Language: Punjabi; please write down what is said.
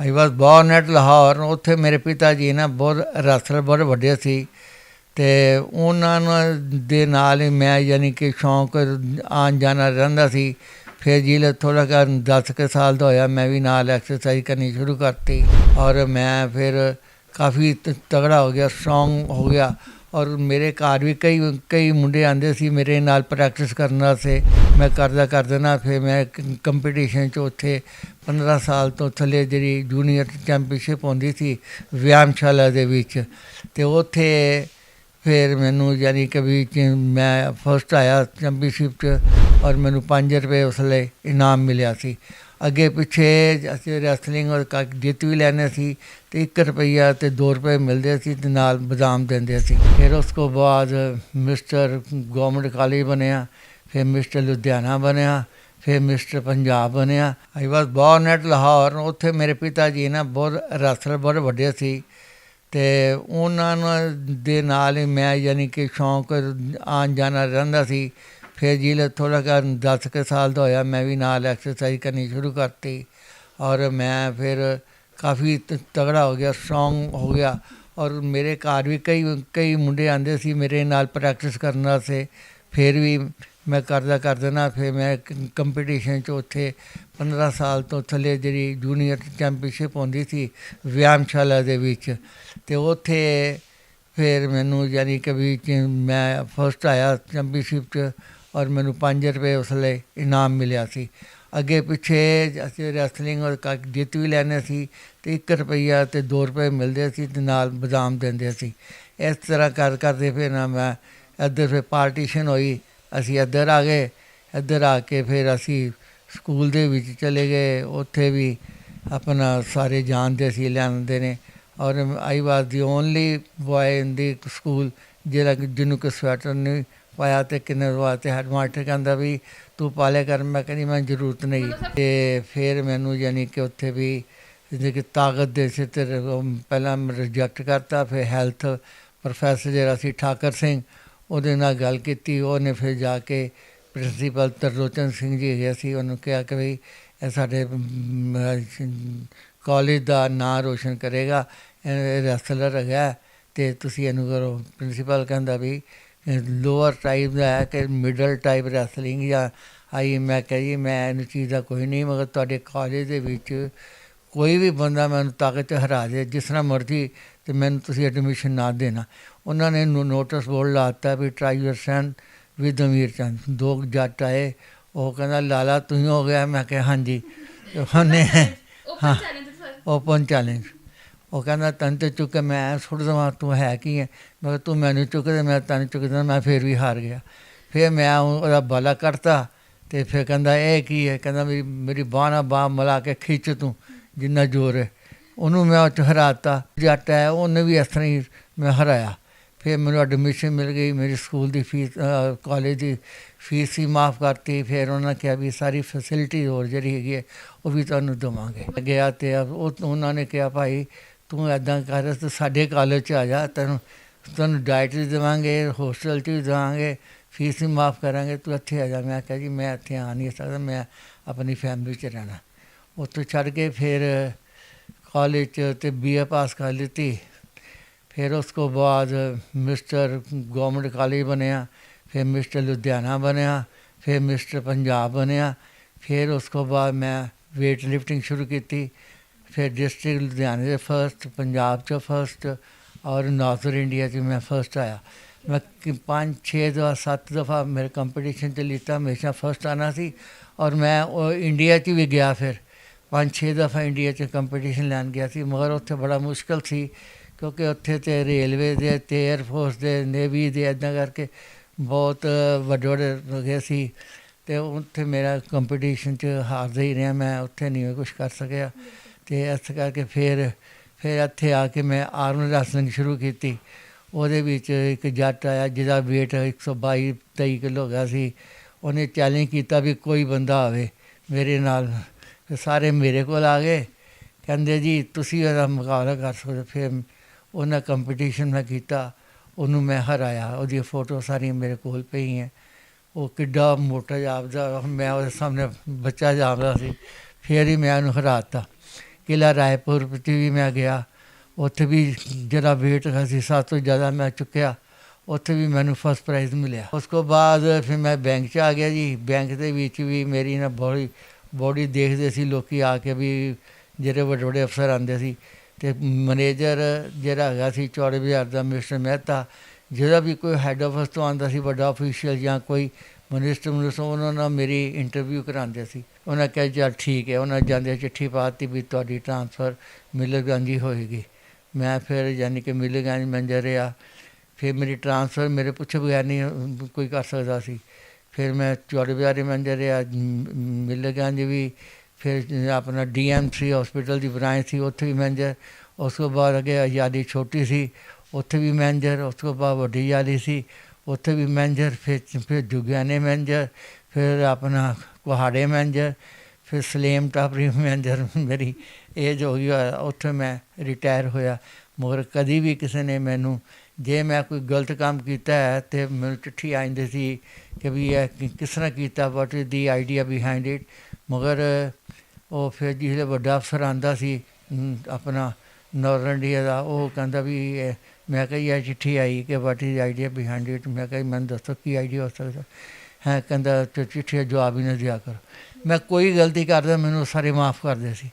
I was born at Lahore ਉੱਥੇ ਮੇਰੇ ਪਿਤਾ ਜੀ ਨਾ ਬਹੁਤ ਰਸਲ ਬਹੁਤ ਵੱਡੇ ਸੀ ਤੇ ਉਹਨਾਂ ਨੂੰ ਦੇ ਨਾਲ ਹੀ ਮੈਂ ਯਾਨੀ ਕਿ ਸ਼ੌਂਕ ਆਉਣ ਜਾਣਾ ਰਹਿੰਦਾ ਸੀ। ਫਿਰ ਜਿਲੇ ਥੋੜਾ ਕੁ 10 ਕੁ ਸਾਲ ਦਾ ਹੋਇਆ, ਮੈਂ ਵੀ ਨਾਲ ਐਕਸਰਸਾਈਜ਼ ਕਰਨੀ ਸ਼ੁਰੂ ਕਰਤੀ ਔਰ ਮੈਂ ਫਿਰ ਕਾਫੀ ਤ- ਤਗੜਾ ਹੋ ਗਿਆ ਸਟਰੋਂਗ ਹੋ ਗਿਆ। ਔਰ ਮੇਰੇ ਘਰ ਵੀ ਕਈ ਕਈ ਮੁੰਡੇ ਆਂਦੇ ਸੀ ਮੇਰੇ ਨਾਲ ਪ੍ਰੈਕਟਿਸ ਕਰਨ ਵਾਸਤੇ। ਮੈਂ ਕਰਦਾ ਕਰਦਾ ਨਾ, ਫਿਰ ਮੈਂ ਕੰਪੀਟੀਸ਼ਨ 'ਚ ਉੱਥੇ 15 ਸਾਲ ਤੋਂ ਥੱਲੇ ਜਿਹੜੀ ਜੂਨੀਅਰ ਚੈਂਪੀਅਨਸ਼ਿਪ ਹੁੰਦੀ ਸੀ ਵਿਆਮਸ਼ਾਲਾ ਦੇ ਵਿੱਚ। ਤੇ ਉੱਥੇ ਫਿਰ ਮੈਨੂੰ ਯਾਨੀ ਕਿ ਮੈਂ ਫਸਟ ਆਇਆ ਚੈਂਪੀਅਨਸ਼ਿਪ 'ਚ ਔਰ ਮੈਨੂੰ 5 ਰੁਪਏ ਉਸ ਲਈ ਇਨਾਮ ਮਿਲਿਆ ਸੀ। ਅੱਗੇ ਪਿੱਛੇ ਅਸੀਂ ਰੈਸਲਿੰਗ ਔਰ ਕੱਕ ਜਿੱਤ ਵੀ ਲੈਣੇ ਸੀ ਤੇ 1 ਰੁਪਈਆ ਤੇ 2 ਰੁਪਏ ਮਿਲਦੇ ਸੀ ਤੇ ਨਾਲ ਬਦਾਮ ਦਿੰਦੇ ਸੀ। ਫਿਰ ਉਸ ਤੋਂ ਬਾਅਦ ਮਿਸਟਰ ਗਵਰਨਮੈਂਟ ਕਾਲਜ ਬਣਿਆ, ਫਿਰ ਮਿਸਟਰ ਲੁਧਿਆਣਾ ਬਣਿਆ, ਫਿਰ ਮਿਸਟਰ ਪੰਜਾਬ ਬਣਿਆ। I was born at Lahore ਉੱਥੇ ਮੇਰੇ ਪਿਤਾ ਜੀ ਨਾ ਬਹੁਤ ਰਸਲ ਬਹੁਤ ਵੱਡੇ ਸੀ ਤੇ ਉਹਨਾਂ ਦੇ ਨਾਲ ਹੀ ਮੈਂ ਯਾਨੀ ਕਿ ਸ਼ੌਂਕ ਆਉਣ ਜਾਣਾ ਰਹਿੰਦਾ ਸੀ। ਫਿਰ ਜਿਲੇ ਥੋੜਾ ਕੁ 10 ਕੁ ਸਾਲ ਦਾ ਹੋਇਆ, ਮੈਂ ਵੀ ਨਾਲ ਐਕਸਰਸਾਈਜ਼ ਕਰਨੀ ਸ਼ੁਰੂ ਕਰਤੀ ਔਰ ਮੈਂ ਫਿਰ ਕਾਫੀ ਤ- ਤਗੜਾ ਹੋ ਗਿਆ ਸਟਰੋਂਗ ਹੋ ਗਿਆ ਔਰ ਮੇਰੇ ਘਰ ਵੀ ਕਈ ਕਈ ਮੁੰਡੇ ਆਂਦੇ ਸੀ ਮੇਰੇ ਨਾਲ ਪ੍ਰੈਕਟਿਸ ਕਰਨ ਵਾਸਤੇ, ਫਿਰ ਵੀ ਮੈਂ ਕਰਦਾ ਕਰਦਾ ਨਾ, ਫਿਰ ਮੈਂ ਕੰਪੀਟੀਸ਼ਨ 'ਚ ਉੱਥੇ 15 ਸਾਲ ਤੋਂ ਥੱਲੇ ਜਿਹੜੀ ਜੂਨੀਅਰ ਚੈਂਪੀਅਨਸ਼ਿਪ ਹੁੰਦੀ ਸੀ ਵਿਆਮਸ਼ਾਲਾ ਦੇ ਵਿੱਚ ਤੇ ਉੱਥੇ ਫਿਰ ਮੈਨੂੰ ਯਾਨੀ ਕਿ ਵੀ ਮੈਂ ਫਸਟ ਆਇਆ ਚੈਂਪੀਅਨਸ਼ਿਪ 'ਚ ਔਰ ਮੈਨੂੰ 5 ਰੁਪਏ ਉਸ ਲਈ ਇਨਾਮ ਮਿਲਿਆ ਸੀ। ਅੱਗੇ ਪਿੱਛੇ ਅਸੀਂ ਰੈਸਲਿੰਗ ਔਰ ਕੱਕ ਜਿੱਤ ਵੀ ਲੈਣੇ ਸੀ ਤੇ 1 ਰੁਪਈਆ ਤੇ 2 ਰੁਪਏ ਮਿਲਦੇ ਸੀ ਤੇ ਨਾਲ ਬਦਾਮ ਦਿੰਦੇ ਸੀ। ਇਸ ਤਰ੍ਹਾਂ ਕਰ ਕਰਦੇ ਫਿਰ ਨਾ ਮੈਂ ਇੱਧਰ ਫਿਰ ਪਾਰਟੀਸ਼ਨ ਹੋਈ, ਅਸੀਂ ਇੱਧਰ ਆ ਗਏ। ਇੱਧਰ ਆ ਕੇ ਫਿਰ ਅਸੀਂ ਸਕੂਲ ਦੇ ਵਿੱਚ ਚਲੇ ਗਏ। ਉੱਥੇ ਵੀ ਆਪਣਾ ਸਾਰੇ ਜਾਣਦੇ ਸੀ, ਲੈਂਦੇ ਨੇ। ਔਰ I was the only boy in the school ਜਿਹੜਾ ਜਿਹਨੂੰ ਕਿ ਸਵੈਟਰ ਨਹੀਂ ਪਾਇਆ ਤੇ ਕਿੰਨੇ ਵਾਸਤੇ ਹੈਡਮਾਸਟਰ ਕਹਿੰਦਾ ਵੀ ਤੂੰ ਪਾਲੇ ਕਰ। ਮੈਂ ਕਹਿੰਦੀ ਮੈਂ ਜ਼ਰੂਰਤ ਨਹੀਂ। ਤੇ ਫਿਰ ਮੈਨੂੰ ਯਾਨੀ ਕਿ ਉੱਥੇ ਵੀ ਜਿਹਦੇ ਕਿ ਤਾਕਤ ਦੇ ਸੀ ਤੇ ਪਹਿਲਾਂ ਰਿਜੈਕਟ ਕਰਤਾ ਫਿਰ ਹੈਲਥ ਪ੍ਰੋਫੈਸਰ ਜਿਹੜਾ ਸੀ ਠਾਕਰ ਸਿੰਘ ਉਹਦੇ ਨਾਲ ਗੱਲ ਕੀਤੀ। ਉਹਨੇ ਫਿਰ ਜਾ ਕੇ ਪ੍ਰਿੰਸੀਪਲ ਤਰਲੋਚਨ ਸਿੰਘ ਜੀ ਹੈਗੇ ਸੀ ਉਹਨੂੰ ਕਿਹਾ ਕਿ ਵੀ ਇਹ ਸਾਡੇ ਕਾਲਜ ਦਾ ਨਾਂ ਰੋਸ਼ਨ ਕਰੇਗਾ। ਇਹ ਰੈਸਲਰ ਹੈਗਾ ਤੇ ਤੁਸੀਂ ਇਹਨੂੰ ਕਰੋ। ਪ੍ਰਿੰਸੀਪਲ ਕਹਿੰਦਾ ਵੀ ਲੋਅਰ ਟਾਈਪ ਦਾ ਹੈ ਕਿ ਮਿਡਲ ਟਾਈਪ ਰੈਸਲਿੰਗ ਜਾਂ ਆਈ ਮੈਂ ਕਿਹਾ ਜੀ ਮੈਂ ਇਹਨੂੰ ਚੀਜ਼ ਦਾ ਕੋਈ ਨਹੀਂ ਮਗਰ ਤੁਹਾਡੇ ਕਾਲਜ ਦੇ ਵਿੱਚ ਕੋਈ ਵੀ ਬੰਦਾ ਮੈਨੂੰ ਤਾਕਤ ਹਰਾ ਦੇ ਜਿਸ ਤਰ੍ਹਾਂ ਮਰਜ਼ੀ ਤੇ ਮੈਨੂੰ ਤੁਸੀਂ ਐਡਮਿਸ਼ਨ ਨਾ ਦੇਣਾ। ਉਹਨਾਂ ਨੇ ਨੋਟਿਸ ਬੋਰਡ ਲਾਤਾ we try your son with Amir Chand ਦੋ ਜੱਟ ਆਏ ਉਹ ਕਹਿੰਦਾ ਲਾਲਾ ਤੂੰ ਹੀ ਗਿਆ? ਮੈਂ ਕਿਹਾ ਹਾਂਜੀ। ਉਹਨੇ ਹਾਂ ਓਪਨ ਚੈਲੰਜ ਉਹ ਕਹਿੰਦਾ, ਤੈਨੂੰ ਤੇ ਚੁੱਕ ਕੇ ਮੈਂ ਸੁੱਟ ਦੇਵਾਂ, ਤੂੰ ਹੈ ਕੀ ਹੈ ਮੈਂ ਕਿਹਾ, ਤੂੰ ਮੈਨੂੰ ਚੁੱਕਦੇ ਮੈਂ ਤੈਨੂੰ ਚੁੱਕਦਾ ਮੈਂ ਫੇਰ ਵੀ ਹਾਰ ਗਿਆ। ਫਿਰ ਮੈਂ ਉਹਦਾ ਬਾਲਾ ਕਰਤਾ ਤੇ ਫਿਰ ਕਹਿੰਦਾ, ਇਹ ਕੀ ਹੈ ਕਹਿੰਦਾ, ਮੇਰੀ ਮੇਰੀ ਬਾਂਹ ਨਾਲ ਬਾਂਹ ਮਿਲਾ ਕੇ ਖਿੱਚ ਤੂੰ, ਜਿੰਨਾ ਜ਼ੋਰ ਹੈ ਉਹਨੂੰ ਮੈਂ ਉਹ 'ਚ ਹਰਾਤਾ। ਜੱਟ ਹੈ ਉਹਨੇ ਵੀ ਇਸ ਤਰ੍ਹਾਂ ਹੀ ਮੈਂ ਹਰਾਇਆ। ਫਿਰ ਮੈਨੂੰ ਐਡਮਿਸ਼ਨ ਮਿਲ ਗਈ, ਮੇਰੀ ਸਕੂਲ ਦੀ ਫੀਸ ਕਾਲਜ ਦੀ ਫੀਸ ਹੀ ਮਾਫ ਕਰਤੀ। ਫਿਰ ਉਹਨਾਂ ਨੇ ਕਿਹਾ ਵੀ ਸਾਰੀ ਫੈਸਿਲਿਟੀ ਹੋਰ ਜਿਹੜੀ ਹੈਗੀ ਹੈ ਉਹ ਵੀ ਤੁਹਾਨੂੰ ਦੇਵਾਂਗੇ। ਗਿਆ ਤੇ ਉਹ, ਉਹਨਾਂ ਨੇ ਕਿਹਾ, ਭਾਈ ਤੂੰ ਐਦਾਂ ਕਰ, ਤੂੰ ਸਾਡੇ ਕਾਲਜ 'ਚ ਆ ਜਾ, ਤੈਨੂੰ ਤੈਨੂੰ ਡਾਈਟ ਵੀ ਦੇਵਾਂਗੇ ਹੋਸਟਲ 'ਚ ਵੀ ਦੇਵਾਂਗੇ ਫੀਸ ਵੀ ਮਾਫ ਕਰਾਂਗੇ, ਤੂੰ ਇੱਥੇ ਆ ਜਾ। ਮੈਂ ਕਿਹਾ ਜੀ, ਮੈਂ ਇੱਥੇ ਆ ਨਹੀਂ ਸਕਦਾ, ਮੈਂ ਆਪਣੀ ਫੈਮਿਲੀ 'ਚ ਰਹਿਣਾ। ਉੱਥੋਂ ਛੱਡ ਕੇ ਫਿਰ ਕਾਲਜ 'ਚ ਤੇ ਬੀਏ ਪਾਸ ਕਰ ਲਿੱਤੀ। ਫਿਰ ਉਸ ਤੋਂ ਬਾਅਦ ਮਿਸਟਰ ਗਵਰਨਮੈਂਟ ਕਾਲਜ ਬਣਿਆ, ਫਿਰ ਮਿਸਟਰ ਲੁਧਿਆਣਾ ਬਣਿਆ, ਫਿਰ ਮਿਸਟਰ ਪੰਜਾਬ ਬਣਿਆ। ਫਿਰ ਉਸ ਤੋਂ ਬਾਅਦ ਮੈਂ weight lifting ਸ਼ੁਰੂ ਕੀਤੀ। ਫਿਰ ਡਿਸਟ੍ਰਿਕਟ ਲੁਧਿਆਣੇ ਦੇ ਫਰਸਟ ਪੰਜਾਬ 'ਚ ਫਰਸਟ ਔਰ ਨਾਰਥਰ ਇੰਡੀਆ 'ਚ ਮੈਂ ਫਰਸਟ ਆਇਆ ਮੈਂ ਕਿ ਪੰਜ ਛੇ ਦਫਾ ਸੱਤ ਦਫਾ ਮੇਰੇ ਕੰਪੀਟੀਸ਼ਨ 'ਚ ਲਿੱਤਾ ਹਮੇਸ਼ਾ ਫਰਸਟ ਆਣਾ ਸੀ ਔਰ ਮੈਂ ਉਹ ਇੰਡੀਆ 'ਚ ਵੀ ਗਿਆ ਫਿਰ ਪੰਜ ਛੇ ਦਫਾ ਇੰਡੀਆ 'ਚ ਕੰਪੀਟੀਸ਼ਨ ਲੈਣ ਗਿਆ ਸੀ ਮਗਰ ਉੱਥੇ ਬੜਾ ਮੁਸ਼ਕਲ ਸੀ ਕਿਉਂਕਿ ਉੱਥੇ ਤੇ ਰੇਲਵੇ ਦੇ ਤੇ 에ਅਰ ਫੋਰਸ ਦੇ ਨੇਵੀ ਦੇ ਇਦਾਂ ਕਰਕੇ ਬਹੁਤ ਵੱਡੇ ਵੱਡੇ ਹੈਗੇ ਸੀ ਤੇ ਉੱਥੇ ਮੇਰਾ ਕੰਪੀਟੀਸ਼ਨ 'ਚ ਹਾਰਦਾ ਹੀ ਰਿਹਾ ਮੈਂ ਉੱਥੇ ਨਹੀਂ ਕੁਝ ਕਰ ਸਕਿਆ ਤੇ ਇਸ ਕਰਕੇ ਫਿਰ ਫਿਰ ਇੱਥੇ ਆ ਕੇ ਮੈਂ ਆਰਮ ਰੈਸਲਿੰਗ ਸ਼ੁਰੂ ਕੀਤੀ। ਉਹਦੇ ਵਿੱਚ ਇੱਕ ਜੱਟ ਆਇਆ, ਜਿਹਦਾ weight 122 23 ਕਿਲੋ ਗਿਆ ਸੀ। ਉਹਨੇ ਚੈਲੰਜ ਕੀਤਾ ਵੀ ਕੋਈ ਬੰਦਾ ਆਵੇ ਮੇਰੇ ਨਾਲ। ਸਾਰੇ ਮੇਰੇ ਕੋਲ ਆ ਗਏ। ਕਹਿੰਦੇ ਜੀ, ਤੁਸੀਂ ਇਹਦਾ ਮੁਕਾਬਲਾ ਕਰ ਸਕਦੇ ਫਿਰ ਉਹਨਾਂ ਕੰਪੀਟੀਸ਼ਨ ਮੈਂ ਕੀਤਾ। ਉਹਨੂੰ ਮੈਂ ਹਰਾਇਆ। ਉਹਦੀ ਫੋਟੋ ਸਾਰੀਆਂ ਮੇਰੇ ਕੋਲ ਪਈਆਂ। ਉਹ ਕਿੱਡਾ ਮੋਟਾ ਜਾਪਦਾ। ਮੈਂ ਉਹਦੇ ਸਾਹਮਣੇ ਬੱਚਾ ਜਾਪਦਾ ਸੀ। ਫਿਰ ਹੀ ਮੈਂ ਉਹਨੂੰ ਹਰਾਤਾ। ਕਿਲ੍ਹਾ ਰਾਏਪੁਰ ਵਿੱਚ ਵੀ ਮੈਂ ਗਿਆ। ਉੱਥੇ ਵੀ ਜਿਹੜਾ weight ਸੀ, ਸਭ ਤੋਂ ਜ਼ਿਆਦਾ ਮੈਂ ਚੁੱਕਿਆ। ਉੱਥੇ ਵੀ ਮੈਨੂੰ ਫਸਟ ਪ੍ਰਾਈਜ਼ ਮਿਲਿਆ। ਉਸ ਤੋਂ ਬਾਅਦ ਫਿਰ ਮੈਂ ਬੈਂਕ 'ਚ ਆ ਗਿਆ ਜੀ। ਬੈਂਕ ਦੇ ਵਿੱਚ ਵੀ ਮੇਰੀ ਨਾ ਬੜੀ ਬੋਡੀ ਦੇਖਦੇ ਸੀ ਲੋਕੀ ਆ ਕੇ ਵੀ ਜਿਹੜੇ ਵੱਡੇ ਵੱਡੇ ਅਫਸਰ ਆਉਂਦੇ ਸੀ। ਤੇ ਮੈਨੇਜਰ ਜਿਹੜਾ ਹੈਗਾ ਸੀ ਚੌੜੇ ਬਾਜ਼ਾਰ ਦਾ ਮਿਸਟਰ ਮਹਿਤਾ, ਜਿਹੜਾ ਵੀ ਕੋਈ ਹੈੱਡ ਆਫਿਸ ਤੋਂ ਆਉਂਦਾ ਸੀ, ਵੱਡਾ ਅਫੀਸ਼ੀਅਲ ਜਾਂ ਕੋਈ ਮਨਿਸਟਰ ਮਨਿਸਟਰ ਉਹਨਾਂ ਨਾਲ ਮੇਰੀ ਇੰਟਰਵਿਊ ਕਰਾਉਂਦੇ ਸੀ। ਉਹਨਾਂ ਕਿਹਾ, ਚੱਲ ਠੀਕ ਹੈ। ਉਹਨਾਂ ਜਾਂਦੇ ਚਿੱਠੀ ਪਾਤੀ ਵੀ ਤੁਹਾਡੀ ਟ੍ਰਾਂਸਫਰ ਮਿਲਰਗੰਜ ਹੀ ਹੋਏਗੀ। ਮੈਂ ਫਿਰ ਯਾਨੀ ਕਿ ਮਿਲਰਗੰਜ ਮੈਨੇਜਰ ਰਿਹਾ। ਫਿਰ ਮੇਰੀ ਟ੍ਰਾਂਸਫਰ ਮੇਰੇ ਪੁੱਛੇ ਬਗੈਰ ਨਹੀਂ, ਕੋਈ ਕਰ ਸਕਦਾ ਸੀ। ਫਿਰ ਮੈਂ ਚੌੜੇ ਬਾਜ਼ਾਰ ਮੈਨੇਜਰ ਰਿਹਾ ਮਿਲਰਗੰਜ ਵੀ। ਫਿਰ ਆਪਣਾ ਡੀਐਮਸੀ ਹਸਪੀਟਲ ਦੀ ਬ੍ਰਾਂਚ ਸੀ, ਉੱਥੇ ਵੀ ਮੈਨੇਜਰ ਉਸ ਤੋਂ ਬਾਅਦ ਅੱਗੇ ਆਜ਼ਾਦੀ ਛੋਟੀ ਸੀ, ਉੱਥੇ ਵੀ ਮੈਨੇਜਰ ਉਸ ਤੋਂ ਬਾਅਦ ਵੱਡੀ ਆਜ਼ਾਦੀ ਸੀ, ਉੱਥੇ ਵੀ ਮੈਨੇਜਰ ਫਿਰ ਫਿਰ ਜੁਗਿਆਨੇ ਮੈਨੇਜਰ ਫਿਰ ਆਪਣਾ ਕੁਹਾੜੇ ਮੈਨੇਜਰ ਫਿਰ ਸਲੇਮ ਟਾਪਰੀ ਮੈਨੇਜਰ ਮੇਰੀ ਏਜ ਹੋ ਗਈ ਆ, ਉੱਥੇ ਮੈਂ ਰਿਟਾਇਰ ਹੋਇਆ। ਮਗਰ ਕਦੀ ਵੀ ਕਿਸੇ ਨੇ ਮੈਨੂੰ ਜੇ ਮੈਂ ਕੋਈ ਗਲਤ ਕੰਮ ਕੀਤਾ ਹੈ ਤੇ ਮੈਨੂੰ ਚਿੱਠੀ ਆਉਂਦੀ ਸੀ ਕਿ ਵੀ ਇਹ ਕਿਸ ਤਰ੍ਹਾਂ ਕੀਤਾ what is the idea behind it ਮਗਰ ਉਹ ਫਿਰ ਜਿਹੜੇ ਵੱਡਾ ਅਫਸਰ ਆਂਦਾ ਸੀ ਆਪਣਾ ਨਾਰਥਰਨ ਇੰਡੀਆ ਦਾ ਉਹ ਕਹਿੰਦਾ ਵੀ ਇਹ- ਮੈਂ ਕਹੀ ਇਹ ਚਿੱਠੀ ਆਈ ਕਿ what is idea behind it ਮੈਂ ਕਿਹਾ ਮੈਨੂੰ ਦੱਸੋ ਕੀ ਆਈਡੀਆ ਹੋ ਸਕਦਾ? ਹੈ, ਕਹਿੰਦਾ ਤੇ ਚਿੱਠੀ ਦਾ ਜਵਾਬ ਹੀ ਨਾ ਦਿਆ ਕਰ। ਮੈਂ ਕੋਈ ਗਲਤੀ ਕਰਦਾ, ਮੈਨੂੰ ਸਾਰੇ ਮਾਫ ਕਰਦੇ ਸੀ।